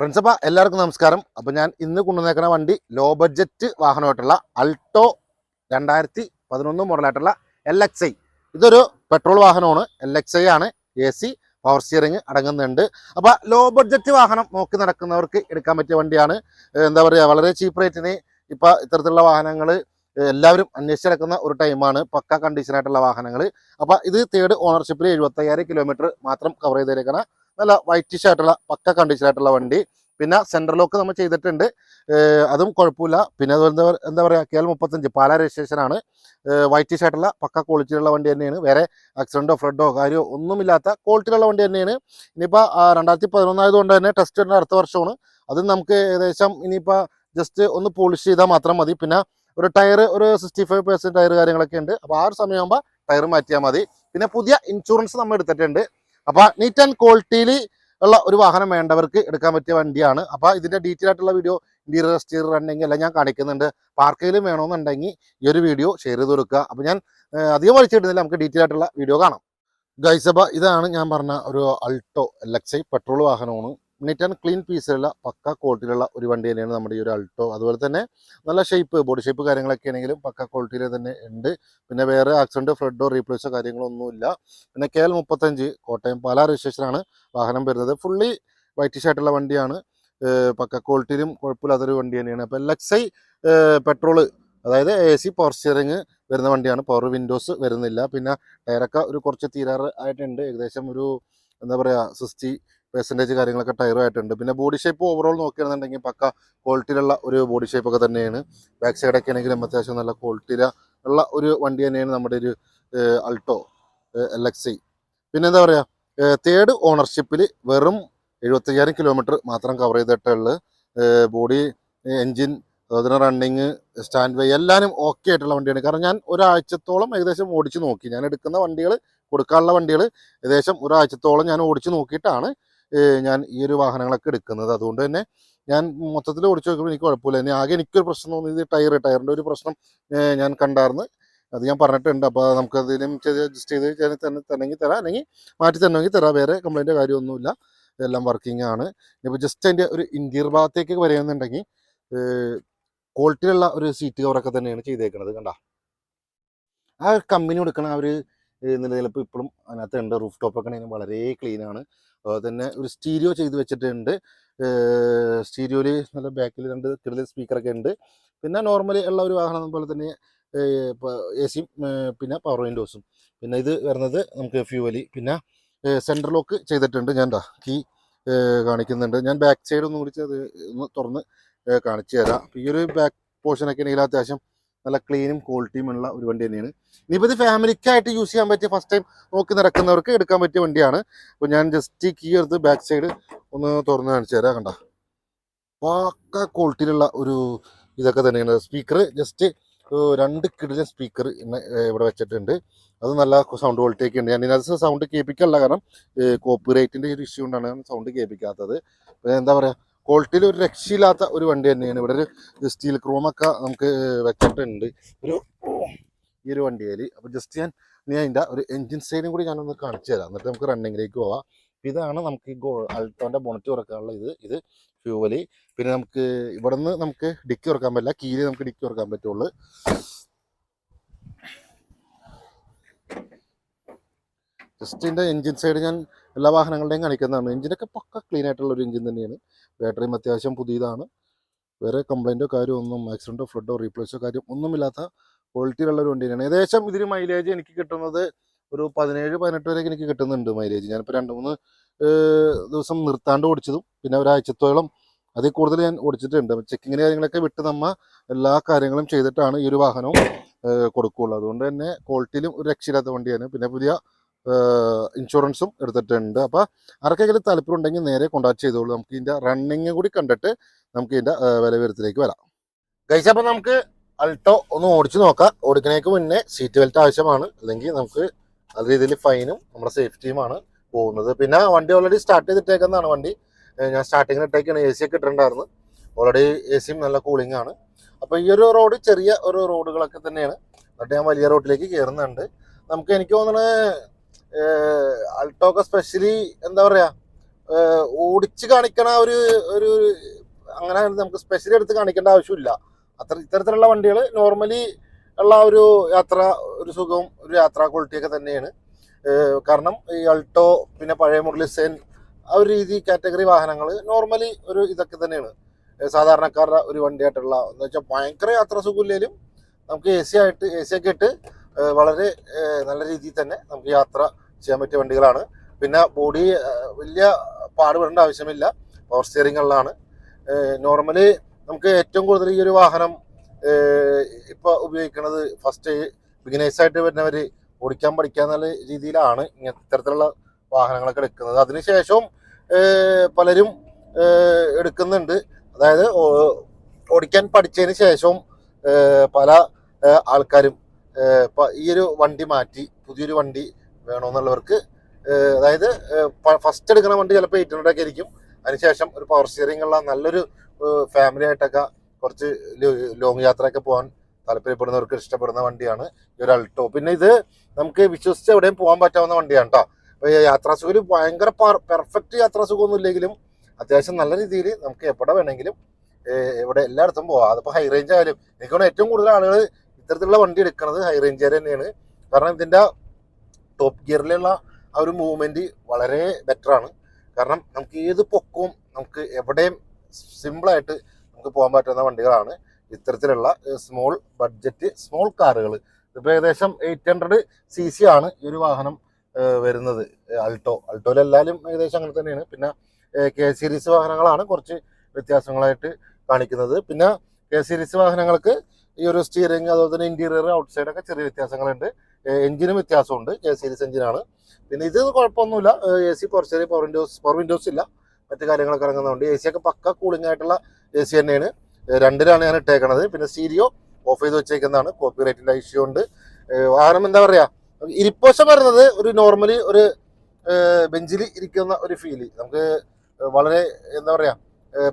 Friends എല്ലാവർക്കും നമസ്കാരം. അപ്പോൾ ഞാൻ ഇന്ന് കൊണ്ടുവന്നേക്കുന്ന വണ്ടി ലോ ബഡ്ജറ്റ് വാഹനമായിട്ടുള്ള അൾട്ടോ രണ്ടായിരത്തി പതിനൊന്ന് മോഡലായിട്ടുള്ള എൽ എക്സ് ഐ ഇതൊരു പെട്രോൾ വാഹനമാണ്. എൽ എക്സ് ഐ ആണ്. എ സി പവർ സ്റ്റിയറിംഗ് അടങ്ങുന്നുണ്ട്. അപ്പോൾ ലോ ബഡ്ജറ്റ് വാഹനം നോക്കി നടക്കുന്നവർക്ക് എടുക്കാൻ പറ്റിയ വണ്ടിയാണ്. എന്താ പറയുക വളരെ ചീപ്പ് റേറ്റിന് ഇപ്പോൾ ഇത്തരത്തിലുള്ള വാഹനങ്ങൾ എല്ലാവരും അന്വേഷിച്ചെടുക്കുന്ന ഒരു ടൈമാണ് പക്ക കണ്ടീഷനായിട്ടുള്ള വാഹനങ്ങൾ അപ്പോൾ ഇത് തേർഡ് ഓണർഷിപ്പിൽ എഴുപത്തയ്യായിരം കിലോമീറ്റർ മാത്രം കവർ ചെയ്തേക്കുന്ന നല്ല വൈറ്റിഷ് ആയിട്ടുള്ള പക്ക കണ്ടീഷൻ ആയിട്ടുള്ള വണ്ടി. പിന്നെ സെൻട്രൽ ലോക്ക് നമ്മൾ ചെയ്തിട്ടുണ്ട്. അതും കുഴപ്പമില്ല. പിന്നെ അതുപോലെ എന്താ പറ- എന്താ പറയുക കെ എൽ മുപ്പത്തഞ്ച് പാലാ രജിസ്ട്രേഷൻ ആണ്. വൈറ്റിഷ് ആയിട്ടുള്ള പക്ക ക്വാളിറ്റിയിലുള്ള വണ്ടി തന്നെയാണ്. വേറെ ആക്സിഡന്റോ ഫ്ലഡോ കാര്യമോ ഒന്നുമില്ലാത്ത ക്വാളിറ്റിയിലുള്ള വണ്ടി തന്നെയാണ്. ഇനിയിപ്പോൾ രണ്ടായിരത്തി പതിനൊന്നായതുകൊണ്ട് തന്നെ ടെസ്റ്റ് വരുന്ന അടുത്ത വർഷമാണ്. അത് നമുക്ക് ഏകദേശം ഇനിയിപ്പോൾ ജസ്റ്റ് ഒന്ന് പോളിഷ് ചെയ്താൽ മാത്രം മതി. പിന്നെ ഒരു ടയർ ഒരു സിക്സ്റ്റി ഫൈവ് പെർസെന്റ് ടയർ കാര്യങ്ങളൊക്കെ ഉണ്ട്. അപ്പോൾ ആ ഒരു സമയമാകുമ്പോൾ ടയർ മാറ്റിയാൽ മതി. പിന്നെ പുതിയ ഇൻഷുറൻസ് നമ്മൾ എടുത്തിട്ടുണ്ട്. അപ്പോൾ നീറ്റ് ആൻഡ് ക്വാളിറ്റിയിൽ ഉള്ള ഒരു വാഹനം വേണ്ടവർക്ക് എടുക്കാൻ പറ്റിയ വണ്ടിയാണ്. അപ്പോൾ ഇതിന്റെ ഡീറ്റെയിൽ ആയിട്ടുള്ള വീഡിയോ ഇന്റീരിയർ എക്സ്റ്റീരിയർ ഉണ്ടെങ്കിൽ എല്ലാം ഞാൻ കാണിക്കുന്നുണ്ട്. പാർക്കയിലും വേണമെന്നുണ്ടെങ്കിൽ ഈ ഒരു വീഡിയോ ഷെയർ ചെയ്ത് കൊടുക്കുക. അപ്പോൾ ഞാൻ അധികം വലിച്ചിട്ടുണ്ടെങ്കിൽ നമുക്ക് ഡീറ്റെയിൽ ആയിട്ടുള്ള വീഡിയോ കാണാം. ഗൈസബ ഇതാണ് ഞാൻ പറഞ്ഞ ഒരു അൾട്ടോ എൽ പെട്രോൾ വാഹനമാണ്. നീറ്റ് ആൻഡ് ക്ലീൻ പീസിലുള്ള പക്ക ക്വാളിറ്റിയിലുള്ള ഒരു വണ്ടി തന്നെയാണ് നമ്മുടെ ഈ ഒരു അൾട്ടോ അതുപോലെ തന്നെ നല്ല ഷേപ്പ് ബോഡി ഷേപ്പ് കാര്യങ്ങളൊക്കെ ആണെങ്കിലും പക്ക ക്വാളിറ്റിയിൽ തന്നെ ഉണ്ട്. പിന്നെ വേറെ ആക്സിഡന്റ് ഫ്ലഡോ റീപ്ലേസോ കാര്യങ്ങളൊന്നുമില്ല പിന്നെ കെ എൽ മുപ്പത്തഞ്ച് കോട്ടയം പാലാ രജിസ്ട്രേഷനാണ് വാഹനം വരുന്നത്. ഫുള്ളി വൈറ്റിഷ് ആയിട്ടുള്ള വണ്ടിയാണ്. പക്ക ക്വാളിറ്റിയിലും കുഴപ്പമില്ലാത്തൊരു വണ്ടി തന്നെയാണ്. അപ്പോൾ എക്സ് ഐ പെട്രോൾ അതായത് എ സി പവർ സ്റ്റിയറിങ് വരുന്ന വണ്ടിയാണ്. പവർ വിൻഡോസ് വരുന്നില്ല. പിന്നെ ടയറൊക്കെ ഒരു കുറച്ച് തീരാറ് ആയിട്ടുണ്ട് ഏകദേശം ഒരു എന്താ പറയുക സിക്സ്റ്റി പെർസെന്റേജ് കാര്യങ്ങളൊക്കെ ടയറുമായിട്ടുണ്ട് പിന്നെ ബോഡി ഷേപ്പ് ഓവറോൾ നോക്കുകയാണെന്നുണ്ടെങ്കിൽ പക്ക ക്വാളിറ്റിയിലുള്ള ഒരു ബോഡി ഷേപ്പ് ഒക്കെ തന്നെയാണ്. ബാക്ക് സൈഡൊക്കെ ആണെങ്കിലും അത്യാവശ്യം നല്ല ക്വാളിറ്റിയില ഉള്ള ഒരു വണ്ടി തന്നെയാണ് നമ്മുടെ ഒരു അൾട്ടോ എൽ എക്സ് പിന്നെ എന്താ പറയുക തേർഡ് ഓണർഷിപ്പിൽ വെറും എഴുപത്തയ്യായിരം കിലോമീറ്റർ മാത്രം കവർ ചെയ്തിട്ടുള്ളു ബോഡി എൻജിൻ അതുപോലെ റണ്ണിങ് സ്റ്റാൻഡ് ബൈ എല്ലാവരും ഓക്കെ ആയിട്ടുള്ള വണ്ടിയാണ്. കാരണം ഞാൻ ഒരാഴ്ചത്തോളം ഏകദേശം ഓടിച്ച് നോക്കി. ഞാൻ എടുക്കുന്ന വണ്ടികൾ കൊടുക്കാനുള്ള വണ്ടികൾ ഏകദേശം ഒരാഴ്ചത്തോളം ഞാൻ ഓടിച്ച് നോക്കിയിട്ടാണ് ഞാൻ ഈ ഒരു വാഹനങ്ങളൊക്കെ എടുക്കുന്നത്. അതുകൊണ്ട് തന്നെ ഞാൻ മൊത്തത്തിൽ ഓടിച്ചു നോക്കുമ്പോൾ എനിക്ക് കുഴപ്പമില്ല. ഇനി ആകെ എനിക്കൊരു പ്രശ്നം തോന്നിയത് ടയർ ടയറിന്റെ ഒരു പ്രശ്നം ഞാൻ കണ്ടായിരുന്നു അത് ഞാൻ പറഞ്ഞിട്ടുണ്ട്. അപ്പോൾ നമുക്ക് അതിനും അഡ്ജസ്റ്റ് ചെയ്ത് തന്നെ തന്നെങ്കിൽ തരാം. അല്ലെങ്കിൽ മാറ്റി തന്നെങ്കിൽ തരാം. വേറെ കംപ്ലൈന്റ് കാര്യമൊന്നുമില്ല. എല്ലാം വർക്കിംഗ് ആണ്. ഇപ്പോൾ ജസ്റ്റ് അതിന്റെ ഒരു ഇന്റീരിയർ ഭാഗത്തേക്ക് വരികയെന്നുണ്ടെങ്കിൽ ക്വാളിറ്റിയുള്ള ഒരു സീറ്റ് കവറൊക്കെ തന്നെയാണ് ചെയ്തേക്കുന്നത് കണ്ട. ആ ഒരു കമ്പനി കൊടുക്കണ ആ ഒരു നിലനിൽപ്പ് ഇപ്പോഴും അതിനകത്ത് ഉണ്ട് റൂഫ് ടോപ്പൊക്കെ ആണെങ്കിലും വളരെ ക്ലീൻ ആണ്. അതുപോലെ തന്നെ ഒരു സ്റ്റീരിയോ ചെയ്ത് വെച്ചിട്ടുണ്ട്. സ്റ്റീരിയോയിൽ നല്ല ബാക്കിൽ രണ്ട് കിടലിൽ സ്പീക്കറൊക്കെ ഉണ്ട്. പിന്നെ നോർമലി ഉള്ള ഒരു വാഹനം പോലെ തന്നെ എ സിയും പിന്നെ പവർ വിൻഡോസും പിന്നെ ഇത് വരുന്നത് നമുക്ക് ഫ്യൂവലി പിന്നെ സെൻട്രൽ ലോക്ക് ചെയ്തിട്ടുണ്ട്. ഞാൻ എന്താ കീ കാണിക്കുന്നുണ്ട്. ഞാൻ ബാക്ക് സൈഡ് ഒന്നും കൂടി ഒന്ന് തുറന്ന് കാണിച്ചു തരാം. ഈ ഒരു ബാക്ക് പോർഷനൊക്കെ ആണെങ്കിൽ അത്യാവശ്യം നല്ല ക്ലീനും ക്വാളിറ്റിയും ഉള്ള ഒരു വണ്ടി തന്നെയാണ്. ഇനിയിപ്പോൾ ഇത് ഫാമിലിക്കായിട്ട് യൂസ് ചെയ്യാൻ പറ്റിയ ഫസ്റ്റ് ടൈം നോക്കി നടക്കുന്നവർക്ക് എടുക്കാൻ പറ്റിയ വണ്ടിയാണ്. അപ്പോൾ ഞാൻ ജസ്റ്റ് കീ എടുത്ത് ബാക്ക് സൈഡ് ഒന്ന് തുറന്ന് കാണിച്ചു തരാം കണ്ട? പാക്ക ക്വാളിറ്റിയിലുള്ള ഒരു ഇതൊക്കെ തന്നെയാണ്. സ്പീക്കർ ജസ്റ്റ് രണ്ട് കിടിലൻ സ്പീക്കർ ഇവിടെ വെച്ചിട്ടുണ്ട്. അത് നല്ല സൗണ്ട് ക്വാളിറ്റി ഒക്കെ ഉണ്ട്. ഞാൻ ഇതിനകത്ത് സൗണ്ട് കേൾപ്പിക്കാനുള്ള കാരണം കോപ്പി റൈറ്റിന്റെ ഒരു ഇഷ്യൂ കൊണ്ടാണ് സൗണ്ട് കേൾപ്പിക്കാത്തത്. എന്താ പറയുക ക്വാളിറ്റിയിൽ ഒരു രക്ഷയില്ലാത്ത ഒരു വണ്ടി തന്നെയാണ്. ഇവിടെ ഒരു സ്റ്റീൽ ക്രോമൊക്കെ നമുക്ക് വെച്ചിട്ടുണ്ട്. ഒരു ഈ ഒരു വണ്ടിയിൽ അപ്പോൾ ജസ്റ്റ് ഞാൻ ഇനി അതിന്റെ ഒരു എൻജിൻ സൈഡും കൂടി ഞാനൊന്ന് കാണിച്ചു തരാം. എന്നിട്ട് നമുക്ക് റണ്ണിങ്ങിലേക്ക് പോവാം. ഇതാണ് നമുക്ക് ഈ ഗോ അൾട്ടോന്റെ ബോണറ്റ് തുറക്കാനുള്ള ഇത്. ഇത് ഫ്യൂവൽ പിന്നെ നമുക്ക് ഇവിടെ നിന്ന് നമുക്ക് ഡിക്കി തുറക്കാൻ പറ്റില്ല. കീഴിൽ നമുക്ക് ഡിക്കി തുറക്കാൻ പറ്റുള്ളൂ. ജസ്റ്റ് ഇതിന്റെ എൻജിൻ സൈഡ് ഞാൻ എല്ലാ വാഹനങ്ങളുടെയും കാണിക്കുന്നതാണ്. എഞ്ചിനൊക്കെ പക്ക ക്ലീൻ ആയിട്ടുള്ള ഒരു എഞ്ചിൻ തന്നെയാണ്. ബാറ്ററിയും അത്യാവശ്യം പുതിയതാണ്. വേറെ കംപ്ലൈന്റോ കാര്യമോ ഒന്നും ആക്സിഡന്റോ ഫ്ലഡോ റീപ്ലേസോ കാര്യം ഒന്നുമില്ലാത്ത ക്വാളിറ്റിയിലുള്ള ഒരു വണ്ടിയാണ്. ഏകദേശം ഇതിന് മൈലേജ് എനിക്ക് കിട്ടുന്നത് ഒരു പതിനേഴ് പതിനെട്ട് വരെയൊക്കെ എനിക്ക് കിട്ടുന്നുണ്ട് മൈലേജ് ഞാനിപ്പോൾ രണ്ട് മൂന്ന് ദിവസം നിർത്താണ്ട് ഓടിച്ചതും. പിന്നെ ഒരാഴ്ചത്തോളം അതിൽ കൂടുതൽ ഞാൻ ഓടിച്ചിട്ടുണ്ട്. ചെക്കിങ്ങിന് കാര്യങ്ങളൊക്കെ വിട്ട് നമ്മ എല്ലാ കാര്യങ്ങളും ചെയ്തിട്ടാണ് ഈ ഒരു വാഹനവും കൊടുക്കുകയുള്ളൂ അതുകൊണ്ട് തന്നെ ക്വാളിറ്റിയിലും ഒരു രക്ഷയില്ലാത്ത വണ്ടിയാണ്. പിന്നെ പുതിയ ഇൻഷുറൻസും എടുത്തിട്ടുണ്ട്. അപ്പോൾ ആർക്കെങ്കിലും താല്പര്യം ഉണ്ടെങ്കിൽ നേരെ കോൺടാക്ട് ചെയ്തോളൂ. നമുക്ക് ഇതിന്റെ റണ്ണിങ് കൂടി കണ്ടിട്ട് നമുക്ക് ഇതിന്റെ വില വരാം. വരാം കഴിച്ചപ്പോൾ നമുക്ക് അൾട്ടോ ഒന്ന് ഓടിച്ചു നോക്കാം. ഓടിക്കുന്നതിന് മുന്നേ സീറ്റ് ബെൽറ്റ് ആവശ്യമാണ്. അല്ലെങ്കിൽ നമുക്ക് നല്ല രീതിയിൽ ഫൈനും നമ്മുടെ സേഫ്റ്റിയുമാണ് പോകുന്നത്. പിന്നെ വണ്ടി ഓൾറെഡി സ്റ്റാർട്ട് ചെയ്തിട്ടേക്കുന്നതാണ് വണ്ടി. ഞാൻ സ്റ്റാർട്ടിങ്ങിൽ ഇട്ടേക്കാണ്. എ സി ഒക്കെ ഇട്ടിട്ടുണ്ടായിരുന്നു. ഓൾറെഡി എ സിയും നല്ല കൂളിംഗ് ആണ്. അപ്പോൾ ഈ ഒരു റോഡ് ചെറിയ ഒരു റോഡുകളൊക്കെ തന്നെയാണ്. എന്നിട്ട് ഞാൻ വലിയ റോഡിലേക്ക് കയറുന്നുണ്ട് നമുക്ക് എനിക്ക് തോന്നുന്നത് ആൾട്ടോ ഒക്കെ സ്പെഷ്യലി എന്താ പറയാ ഓടിച്ച് കാണിക്കണ ഒരു ഒരു അങ്ങനെ നമുക്ക് സ്പെഷ്യലി എടുത്ത് കാണിക്കേണ്ട ആവശ്യമില്ല. അത്ര ഇത്തരത്തിലുള്ള വണ്ടികൾ നോർമലി ഉള്ള ഒരു യാത്ര ഒരു സുഖവും ഒരു യാത്രാ ക്വാളിറ്റി ഒക്കെ തന്നെയാണ്. കാരണം ഈ അൾട്ടോ പിന്നെ പഴയ മുരളിസേൻ ആ ഒരു രീതി കാറ്റഗറി വാഹനങ്ങൾ നോർമലി ഒരു ഇതൊക്കെ തന്നെയാണ്. സാധാരണക്കാരുടെ ഒരു വണ്ടിയായിട്ടുള്ള എന്ന് വെച്ചാൽ ഭയങ്കര യാത്ര സുഖമില്ലെങ്കിലും നമുക്ക് എ സി ആയിട്ട് എ സി ഒക്കെ ഇട്ട് വളരെ നല്ല രീതിയിൽ തന്നെ നമുക്ക് യാത്ര ചെയ്യാൻ പറ്റിയ വണ്ടികളാണ്. പിന്നെ ബോഡി വലിയ പാടുപെടേണ്ട ആവശ്യമില്ല. പവർ സ്റ്റിയറിംഗ് ഉള്ളതാണ്. നോർമലി നമുക്ക് ഏറ്റവും കൂടുതൽ ഈ ഒരു വാഹനം ഇപ്പോൾ ഇപ്പൊ ഉപയോഗിക്കുന്നത് ഫസ്റ്റ് ബിഗിനേഴ്സ് ആയിട്ട് വരുന്നവർ ഓടിക്കാൻ പഠിക്കാൻ എന്നുള്ള രീതിയിലാണ് ഇങ്ങനത്തെ ഇത്തരത്തിലുള്ള വാഹനങ്ങളൊക്കെ എടുക്കുന്നത്. അതിനുശേഷവും പലരും എടുക്കുന്നുണ്ട്. അതായത് ഓടിക്കാൻ പഠിച്ചതിന് ശേഷവും പല ആൾക്കാരും ഈ ഒരു വണ്ടി മാറ്റി പുതിയൊരു വണ്ടി വേണമെന്നുള്ളവർക്ക് അതായത് ഫസ്റ്റ് എടുക്കുന്ന വണ്ടി ചിലപ്പോൾ എയ്റ്റ് ഹൺഡ്രഡ് ഒക്കെ ആയിരിക്കും. അതിനുശേഷം ഒരു പവർ സ്റ്റിയറിംഗ് ഉള്ള നല്ലൊരു ഫാമിലി ആയിട്ടൊക്കെ കുറച്ച് ലോങ് യാത്രയൊക്കെ പോകാൻ താല്പര്യപ്പെടുന്നവർക്ക് ഇഷ്ടപ്പെടുന്ന വണ്ടിയാണ് ഈ ഒരു അൾട്ടോ പിന്നെ ഇത് നമുക്ക് വിശ്വസിച്ച് എവിടെയും പോകാൻ പറ്റാവുന്ന വണ്ടിയാണ് കേട്ടോ യാത്രാസുഖം ഭയങ്കര പെർഫെക്റ്റ് യാത്രാസുഖമൊന്നും ഇല്ലെങ്കിലും അത്യാവശ്യം നല്ല രീതിയിൽ നമുക്ക് എവിടെ വേണമെങ്കിലും ഇവിടെ എല്ലായിടത്തും പോവാം. അതിപ്പോൾ ഹൈ റേഞ്ച് ആയാലും എനിക്ക് തോന്നുന്നു ഏറ്റവും കൂടുതൽ ആളുകൾ ഇത്തരത്തിലുള്ള വണ്ടി എടുക്കുന്നത് ഹൈ റേഞ്ചുകാർ തന്നെയാണ്. കാരണം ഇതിന്റെ ടോപ്പ് ഗിയറിലുള്ള ആ ഒരു മൂവ്മെന്റ് വളരെ ബെറ്ററാണ് കാരണം നമുക്ക് ഏത് പൊക്കവും നമുക്ക് എവിടെയും സിമ്പിളായിട്ട് നമുക്ക് പോകാൻ പറ്റുന്ന വണ്ടികളാണ്. ഇത്തരത്തിലുള്ള സ്മോൾ ബഡ്ജറ്റ് സ്മോൾ കാറുകൾ ഇപ്പോൾ ഏകദേശം എയ്റ്റ് ഹൺഡ്രഡ് സി സി ആണ് ഈ ഒരു വാഹനം വരുന്നത്. അൾട്ടോ അൾട്ടോയിലെല്ലാവരും ഏകദേശം അങ്ങനെ തന്നെയാണ്. പിന്നെ കെ സീരീസ് വാഹനങ്ങളാണ് കുറച്ച് വ്യത്യാസങ്ങളായിട്ട് കാണിക്കുന്നത്. പിന്നെ കെ സീരീസ് വാഹനങ്ങൾക്ക് ഈ ഒരു സ്റ്റിയറിംഗ് അതുപോലെ തന്നെ ഇന്റീരിയർ ഔട്ട്സൈഡ് ഒക്കെ ചെറിയ വ്യത്യാസങ്ങളുണ്ട്. എഞ്ചിനും വ്യത്യാസമുണ്ട്. എ സീരീസ് എഞ്ചിനാണ് പിന്നെ ഇത് കുഴപ്പമൊന്നുമില്ല. എ സി കുറച്ച് ചെറിയ പവർ വിൻഡോസ് പവർ വിൻഡോസ് ഇല്ല. മറ്റു കാര്യങ്ങളൊക്കെ ഇറങ്ങുന്നതുകൊണ്ട് എ സി ഒക്കെ പക്ക കൂളിംഗ് ആയിട്ടുള്ള എ സി തന്നെയാണ്. രണ്ടിലാണ് ഞാൻ ഇട്ടേക്കണത്. പിന്നെ സീരിയോ ഓഫ് ചെയ്ത് വെച്ചേക്കുന്നതാണ്. കോപ്പി റേറ്റിന്റെ ഇഷ്യൂ ഉണ്ട്. വാഹനം എന്താ പറയുക ഇരിപ്പോശം വരുന്നത് ഒരു നോർമലി ഒരു ബെഞ്ചിൽ ഇരിക്കുന്ന ഒരു ഫീൽ നമുക്ക് വളരെ എന്താ പറയുക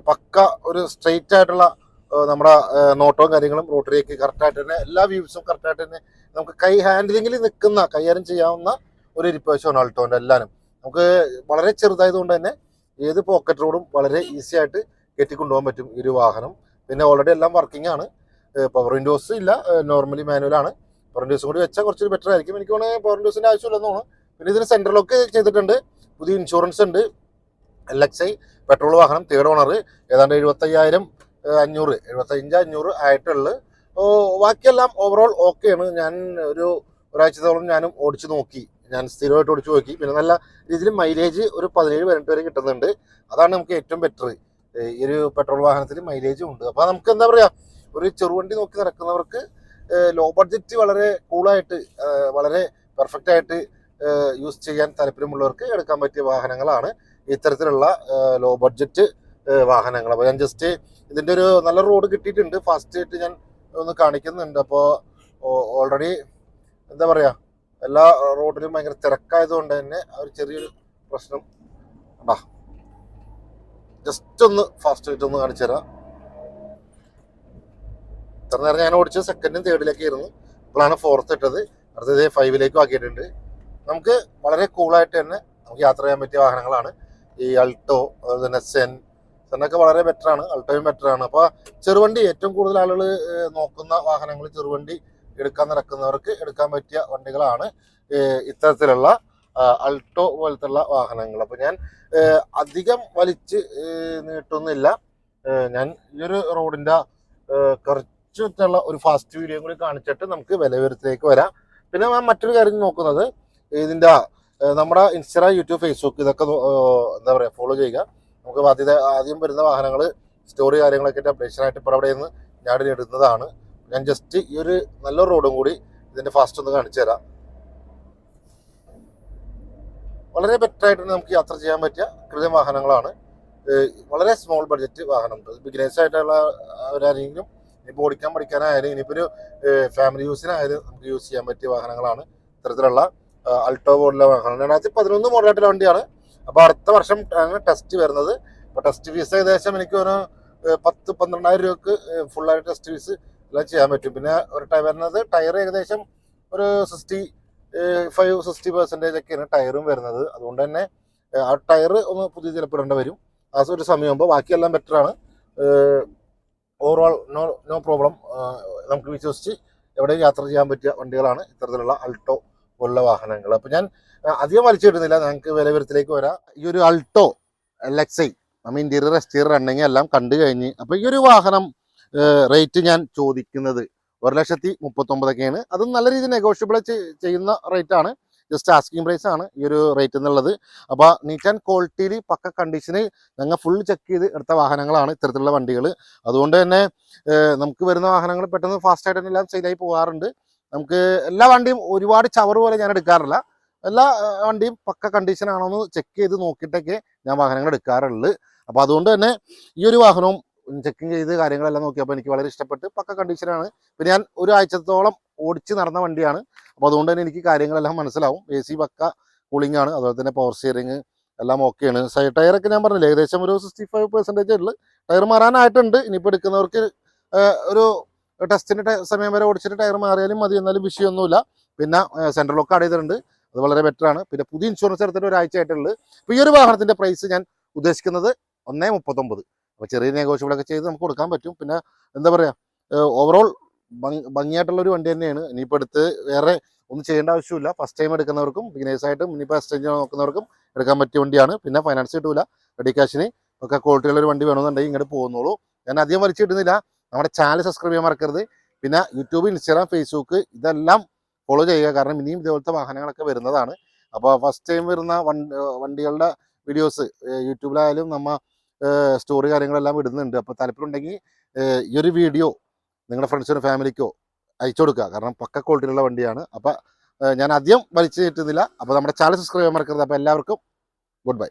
പക്ക ഒരു സ്ട്രെയിറ്റ് ആയിട്ടുള്ള നമ്മുടെ നോട്ടവും കാര്യങ്ങളും റോട്ടറിയൊക്കെ കറക്റ്റായിട്ട് തന്നെ എല്ലാ വ്യൂസും കറക്റ്റായിട്ട് തന്നെ നമുക്ക് കൈ ഹാൻഡിലിങ്ങിൽ നിൽക്കുന്ന കൈകാര്യം ചെയ്യാവുന്ന ഒരു ഇരിപ്പവശമാണ് ആൾട്ടോന്റെ എല്ലാവരും നമുക്ക് വളരെ ചെറുതായതുകൊണ്ട് തന്നെ ഏത് പോക്കറ്റ് റോഡും വളരെ ഈസി ആയിട്ട് കെട്ടിക്കൊണ്ടുപോകാൻ പറ്റും ഈ ഒരു വാഹനം. പിന്നെ ഓൾറെഡി എല്ലാം വർക്കിംഗ് ആണ്. പവർ വിൻഡോസ് ഇല്ല നോർമലി മാനുവൽ ആണ്. പവർ വിൻഡോസും കൂടി വെച്ചാൽ കുറച്ച് ബെറ്റർ ആയിരിക്കും. എനിക്ക് വേണമെങ്കിൽ പവർ വിൻഡോസിന്റെ ആവശ്യമില്ലെന്ന് തോന്നുന്നു. പിന്നെ ഇതിന് സെൻട്രൽ ലോക്ക് ചെയ്തിട്ടുണ്ട്. പുതിയ ഇൻഷുറൻസ് ഉണ്ട്. എൽ എക്സ് ഐ പെട്രോൾ വാഹനം തേർഡ് ഓണർ ഏതാണ്ട് എഴുപത്തയ്യായിരം അഞ്ഞൂറ് എഴുപത്തഞ്ച് അഞ്ഞൂറ് ആയിട്ടുള്ളത് ബാക്കിയെല്ലാം ഓവറോൾ ഓക്കെയാണ് ഞാൻ ഒരു ഒരാഴ്ചത്തോളം ഞാനും ഓടിച്ചു നോക്കി. ഞാൻ സ്ഥിരമായിട്ട് ഓടിച്ചു നോക്കി. പിന്നെ നല്ല രീതിയിൽ മൈലേജ് ഒരു പതിനേഴ് പതിനെട്ട് വരെ കിട്ടുന്നുണ്ട്. അതാണ് നമുക്ക് ഏറ്റവും ബെറ്റർ ഈ ഒരു പെട്രോൾ വാഹനത്തിൽ മൈലേജും ഉണ്ട്. അപ്പോൾ നമുക്ക് എന്താ പറയുക ഒരു ചെറുവണ്ടി നോക്കി നടക്കുന്നവർക്ക് ലോ ബഡ്ജറ്റ് വളരെ കൂളായിട്ട് വളരെ പെർഫെക്റ്റ് ആയിട്ട് യൂസ് ചെയ്യാൻ താല്പര്യമുള്ളവർക്ക് എടുക്കാൻ പറ്റിയ വാഹനങ്ങളാണ്. ഇത്തരത്തിലുള്ള ലോ ബഡ്ജറ്റ് വാഹനങ്ങൾ. അപ്പോൾ ഞാൻ ജസ്റ്റ് ഇതിന്റെ ഒരു നല്ല റോഡ് കിട്ടിയിട്ടുണ്ട്. ഫസ്റ്റ് ആയിട്ട് ഞാൻ ഒന്ന് കാണിക്കുന്നുണ്ട്. അപ്പോൾ ഓൾറെഡി എന്താ പറയുക എല്ലാ റോഡിലും ഭയങ്കര തിരക്കായതുകൊണ്ട് തന്നെ ഒരു ചെറിയൊരു പ്രശ്നം ഉണ്ടാ? ജസ്റ്റ് ഒന്ന് ഫാസ്റ്റ് ആയിട്ട് ഒന്ന് കാണിച്ചു തരാം. ഇത്ര നേരം ഞാൻ ഓടിച്ചത് സെക്കൻഡും തേർഡിലേക്ക് ആയിരുന്നു. ഇപ്പോഴാണ് ഫോർത്ത് ഇട്ടത്. അടുത്തത് ഫൈവിലേക്കും ആക്കിയിട്ടുണ്ട്. നമുക്ക് വളരെ കൂളായിട്ട് തന്നെ നമുക്ക് യാത്ര ചെയ്യാൻ പറ്റിയ വാഹനങ്ങളാണ്. ഈ അൾട്ടോ അതുപോലെ തന്നെ സെൻ സെന്നൊക്കെ വളരെ ബെറ്റർ ആണ് അൾട്ടോയും ബെറ്റർ ആണ്. അപ്പോൾ ചെറുവണ്ടി ഏറ്റവും കൂടുതൽ ആളുകൾ നോക്കുന്ന വാഹനങ്ങൾ ചെറുവണ്ടി എടുക്കാൻ നടക്കുന്നവർക്ക് എടുക്കാൻ പറ്റിയ വണ്ടികളാണ് ഇത്തരത്തിലുള്ള അൾട്ടോ പോലത്തുള്ള വാഹനങ്ങൾ. അപ്പോൾ ഞാൻ അധികം വലിച്ച് നീട്ടുന്നില്ല. ഞാൻ ഈ ഒരു റോഡിന്റെ കുറച്ചുള്ള ഒരു ഫാസ്റ്റ് വീഡിയോ കൂടി കാണിച്ചിട്ട് നമുക്ക് വിലവരത്തിലേക്ക് വരാം. പിന്നെ ഞാൻ മറ്റൊരു കാര്യം നോക്കുന്നത് ഇതിന്റെ നമ്മുടെ ഇൻസ്റ്റാ യൂട്യൂബ് ഫേസ്ബുക്ക് ഇതൊക്കെ എന്താ പറയുക ഫോളോ ചെയ്യുക. നമുക്ക് ആദ്യത്തെ ആദ്യം വരുന്ന വാഹനങ്ങൾ സ്റ്റോറി കാര്യങ്ങളൊക്കെ അപ്ഡേഷൻ ആയിട്ട് ഇപ്പോൾ അവിടെ നിന്ന് ഞാൻ ഇടുന്നതാണ് ഞാൻ ജസ്റ്റ് ഈ ഒരു നല്ല റോഡും കൂടി ഇതിന്റെ ഫാസ്റ്റ് ഒന്ന് കാണിച്ചു തരാം. വളരെ ബെറ്റർ ആയിട്ട് നമുക്ക് യാത്ര ചെയ്യാൻ പറ്റിയ കൃത്യം വാഹനങ്ങളാണ്. വളരെ സ്മോൾ ബഡ്ജറ്റ് വാഹനം ബിഗിനേഴ്സ് ആയിട്ടുള്ള അവരാരെങ്കിലും ഇനിയിപ്പോൾ ഓടിക്കാൻ പഠിക്കാനായാലും ഇനിയിപ്പോൾ ഒരു ഫാമിലി യൂസിനായാലും നമുക്ക് യൂസ് ചെയ്യാൻ പറ്റിയ വാഹനങ്ങളാണ്. ഇത്തരത്തിലുള്ള അൾട്ടോ പോലുള്ള വാഹനം രണ്ടായിരത്തി പതിനൊന്ന് മോഡലായിട്ടുള്ള വണ്ടിയാണ്. അപ്പോൾ അടുത്ത വർഷം ആണ് ടെസ്റ്റ് വരുന്നത്. അപ്പോൾ ടെസ്റ്റ് ഫീസ് ഏകദേശം എനിക്ക് ഒരു പത്ത് പന്ത്രണ്ടായിരം രൂപക്ക് ഫുള്ളായിട്ട് ടെസ്റ്റ് ഫീസ് എല്ലാം ചെയ്യാൻ പറ്റും. പിന്നെ ഒരു ടയർ വരുന്നത് ടയർ ഏകദേശം ഒരു സിക്സ്റ്റി ഫൈവ് സിക്സ്റ്റി പെർസെന്റേജ് ഒക്കെയാണ് ടയറും വരുന്നത്. അതുകൊണ്ട് തന്നെ ആ ടയർ ഒന്ന് പുതിയ ചിലപ്പെടേണ്ടി വരും. ആ ഒരു സമയമാകുമ്പോൾ ബാക്കിയെല്ലാം ബെറ്ററാണ് ഓവറോൾ നോ നോ പ്രോബ്ലം നമുക്ക് വിശ്വസിച്ച് എവിടെയും യാത്ര ചെയ്യാൻ പറ്റിയ വണ്ടികളാണ് ഇത്തരത്തിലുള്ള അൾട്ടോ പോലുള്ള വാഹനങ്ങൾ. അപ്പോൾ ഞാൻ അധികം വലിച്ചിടുന്നില്ല. ഞങ്ങൾക്ക് വിലവരത്തിലേക്ക് വരാം. ഈ ഒരു അൾട്ടോ എൽ എക്സ് ഐ നമ്മൾ എക്സ്റ്റീരിയർ റണ്ണിങ് എല്ലാം കണ്ടു കഴിഞ്ഞ് അപ്പോൾ ഈ ഒരു വാഹനം റേറ്റ് ഞാൻ ചോദിക്കുന്നത് ഒരു ലക്ഷത്തി മുപ്പത്തൊമ്പതൊക്കെയാണ് അത് നല്ല രീതിയിൽ നെഗോഷ്യബിൾ ചെയ്യുന്ന റേറ്റ് ആണ്. ജസ്റ്റ് ആസ്കിങ് പ്രൈസ് ആണ് ഈ ഒരു റേറ്റ് എന്നുള്ളത്. അപ്പോൾ നീറ്റ് ആൻഡ് ക്വാളിറ്റിയിൽ പക്ക കണ്ടീഷന് ഞങ്ങൾ ഫുൾ ചെക്ക് ചെയ്ത് എടുത്ത വാഹനങ്ങളാണ് ഇത്തരത്തിലുള്ള വണ്ടികൾ അതുകൊണ്ട് തന്നെ നമുക്ക് വരുന്ന വാഹനങ്ങൾ പെട്ടെന്ന് ഫാസ്റ്റായിട്ട് തന്നെ എല്ലാം സെയിലായി പോകാറുണ്ട് നമുക്ക് എല്ലാ വണ്ടിയും ഒരുപാട് ചവർ പോലെ ഞാൻ എടുക്കാറില്ല. എല്ലാ വണ്ടിയും പക്ക കണ്ടീഷൻ ആണോ എന്ന് ചെക്ക് ചെയ്ത് നോക്കിയിട്ടൊക്കെ ഞാൻ വാഹനങ്ങൾ എടുക്കാറുള്ളൂ. അപ്പോൾ അതുകൊണ്ട് തന്നെ ഈ ഒരു വാഹനവും ചെക്കിങ് ചെയ്ത് കാര്യങ്ങളെല്ലാം നോക്കിയപ്പോൾ എനിക്ക് വളരെ ഇഷ്ടപ്പെട്ട് പക്ക കണ്ടീഷനാണ് പിന്നെ ഞാൻ ഒരു ആഴ്ചത്തോളം ഓടിച്ച് നടന്ന വണ്ടിയാണ്. അപ്പോൾ അതുകൊണ്ട് തന്നെ എനിക്ക് കാര്യങ്ങളെല്ലാം മനസ്സിലാവും. എ സി പക്ക കൂളിംഗ് ആണ്. അതുപോലെ തന്നെ പവർ സ്റ്റിയറിങ് എല്ലാം ഓക്കെയാണ് സൈഡ് ടയറൊക്കെ ഞാൻ പറഞ്ഞില്ല ഏകദേശം ഒരു സിക്സ്റ്റി ഫൈവ് പെർസെന്റേജ് ഉള്ളു. ടയർ മാറാനായിട്ടുണ്ട്. ഇനിയിപ്പോൾ എടുക്കുന്നവർക്ക് ഒരു ടെസ്റ്റിന്റെ സമയം വരെ ഓടിച്ചിട്ട് ടയർ മാറിയാലും മതി എന്നാലും വിഷയമൊന്നുമില്ല. പിന്നെ സെൻട്രൽ ലോക്ക് ആഡ് ചെയ്തിട്ടുണ്ട്. അത് വളരെ ബെറ്റർ ആണ്. പിന്നെ പുതിയ ഇൻഷുറൻസ് എടുത്തിട്ട് ഒരാഴ്ച ആയിട്ടുള്ളത് അപ്പോൾ ഈ ഒരു വാഹനത്തിന്റെ പ്രൈസ് ഞാൻ ഉദ്ദേശിക്കുന്നത് ഒന്നേ മുപ്പത്തൊമ്പത്. അപ്പോൾ ചെറിയ നെഗോഷ്യബിൾ ഒക്കെ ചെയ്ത് നമുക്ക് കൊടുക്കാൻ പറ്റും. പിന്നെ എന്താ പറയാ ഓവറോൾ ഭംഗിയായിട്ടുള്ള ഒരു വണ്ടി തന്നെയാണ്. ഇനിയിപ്പോൾ എടുത്ത് വേറെ ഒന്നും ചെയ്യേണ്ട ആവശ്യമില്ല. ഫസ്റ്റ് ടൈം എടുക്കുന്നവർക്കും ബിഗിനേഴ്സായിട്ടും ഇനിയിപ്പോൾ എക്സ്ചേഞ്ച് നോക്കുന്നവർക്കും എടുക്കാൻ പറ്റിയ വണ്ടിയാണ്. പിന്നെ ഫൈനാൻസ് കിട്ടൂല. റെഡി കാശിന് ഒക്കെ ക്വാളിറ്റിയുള്ള ഒരു വണ്ടി വേണമെന്നുണ്ടെങ്കിൽ ഇങ്ങോട്ട് പോകുന്നുള്ളൂ. ഞാൻ അധികം വലിച്ചിടുന്നില്ല. നമ്മുടെ ചാനൽ സബ്സ്ക്രൈബ് ചെയ്യാൻ മറക്കരുത്. പിന്നെ യൂട്യൂബ് ഇൻസ്റ്റാഗ്രാം ഫേസ്ബുക്ക് ഇതെല്ലാം ഫോളോ ചെയ്യുക. കാരണം ഇനിയും ഇതുപോലത്തെ വാഹനങ്ങളൊക്കെ വരുന്നതാണ്. അപ്പോൾ ഫസ്റ്റ് ടൈം വരുന്ന വണ്ടികളുടെ വീഡിയോസ് യൂട്യൂബിലായാലും നമ്മൾ സ്റ്റോറി കാര്യങ്ങളെല്ലാം ഇടുന്നുണ്ട്. അപ്പോൾ താല്പര്യമുണ്ടെങ്കിൽ ഈ ഒരു വീഡിയോ നിങ്ങളുടെ ഫ്രണ്ട്സിനോ ഫാമിലിക്കോ അയച്ചു കൊടുക്കുക. കാരണം പക്ക ക്വാളിറ്റിയിലുള്ള വണ്ടിയാണ്. അപ്പോൾ ഞാൻ അധികം വലിച്ചു കിട്ടുന്നില്ല അപ്പോൾ നമ്മുടെ ചാനൽ സബ്സ്ക്രൈബ് ചെയ്യാൻ മറക്കരുത്. അപ്പോൾ എല്ലാവർക്കും ഗുഡ് ബൈ